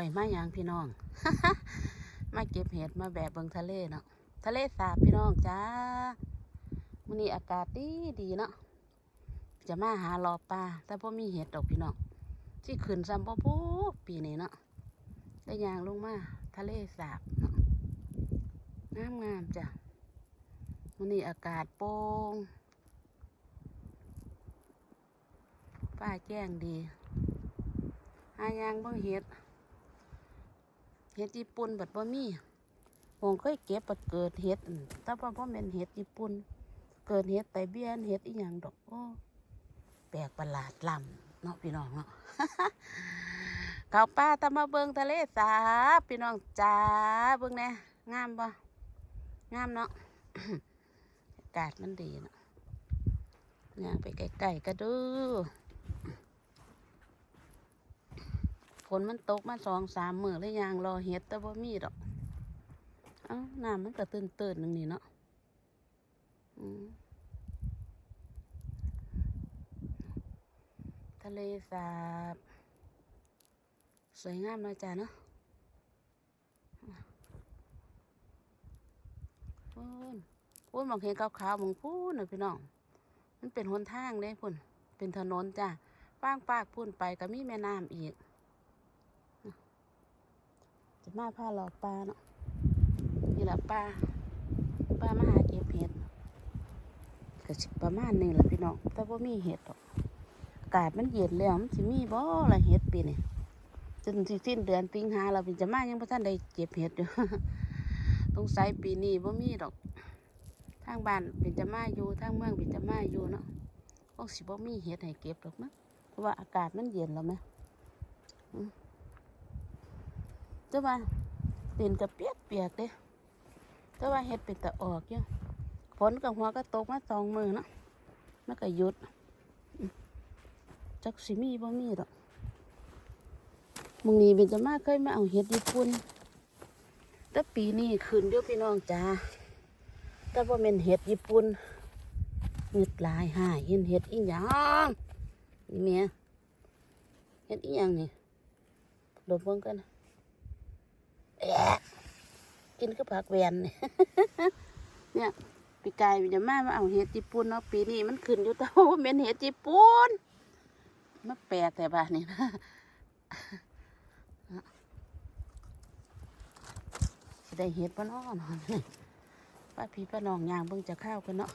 ข่อยมาอย่างพี่น้อง มาเก็บเห็ดมาแบบเบิงทะเลเนาะ ทะเลสาบพี่น้องจ้ามื้อนี้อากาศดีดีเนาะ จะมาหารอปลา แต่พอมีเห็ดดอกพี่น้อง ที่ขึ้นซ้ำบ่ปูปีนี้เนาะได้ยางลงมา ทะเลสาบเนาะ งามงามจ้ะมื้อนี้อากาศโปร่งฟ้าแจ้งดีหายางเบิ่งเห็ด เห็ดญี่ปุ่นบัดบ่มีผมเคยเก็บบัดเกิดเห็ดอั่นแต่ว่าบ่แม่นเห็ดญี่ปุ่น เกิดเห็ดไตเบี้ยนเห็ดอีหยังดอกโอ้แปลกประหลาดลำเนาะพี่น้องเนาะเขาป้าตามาเบิงทะเลสาบพี่น้องจ้าเบิงแหน่งามบ่งามเนาะอากาศมันดีเนาะย่างไปใกล้ๆก็ดู ฝนมันตกมาสองสามมื้อแล้วยางรอเห็ดแต่ว่ามีดอกเอ้าน้ำมันก็ตื่นตื่นหนึ่งนี่เนาะทะเลสาบ สวยงามเนาะจ้าเนาะพูนพูนมองเห็นขาวๆมองพูนนะพี่น้อง มันเป็นหนทางเด้พุ่น เป็นถนนจ้าป้างปากพุ่นไปก็มีแม่น้ำอีก จะมาพาหลอกปลาเนาะนี่แหละปลาปลามาหาเก็บเห็ดก็สิประมาณนี้แหละพี่น้องแต่ว่ามีเห็ดหรอกอากาศมันเย็นแล้วมันสิมีบ่ละเห็ดปีนี่จนสิสิ้นเดือนสิงหาเราเป็นจะมายังพระท่านได้เก็บเห็ดอยู่ต้องใส่ปีนี้บ่มีดอก ทางบ้านเป็นจะมาอยู่ทางเมืองเป็นจะมาอยู่เนาะคงสิบ่มีเห็ดให้เก็บหรอกมั้งเพราะว่าอากาศมันเย็นแล้วไหม แต่ว่าดินกับเปียกเปียกเด้แต่ว่าเฮ็ดเป็นตะออกอยู่ฝนกับหัวก็ตกมาสองมือเนาะมันก็หยุด จักสิมีบ่มีดอกมึงนี้เป็นจะมาเคยมาเอาเห็ดญี่ปุ่นแต่ปีนี้ขึ้นเดียวพี่น้องจ้าแต่ว่าเป็นเห็ดญี่ปุ่นเงึดลายหายเห็นเห็ดอีหยังนี่เมียเห็ดอีหยังนี่ดมเบิ่งกันนะ กินก็ผักแวนเนี่ยเนี่ยปีกายมันจะมามาเอาเห็ดญี่ปุ่นเนาะปีนี้มันขึ้นอยู่แต่ว่าเป็นเห็ดญี่ปุ่นมาแปลกแต่บ้านนี่นะได้เห็ดป้าน้อนอนป้าพี่ป้าน้องยางเบิ่งจะข้าวกันเนาะ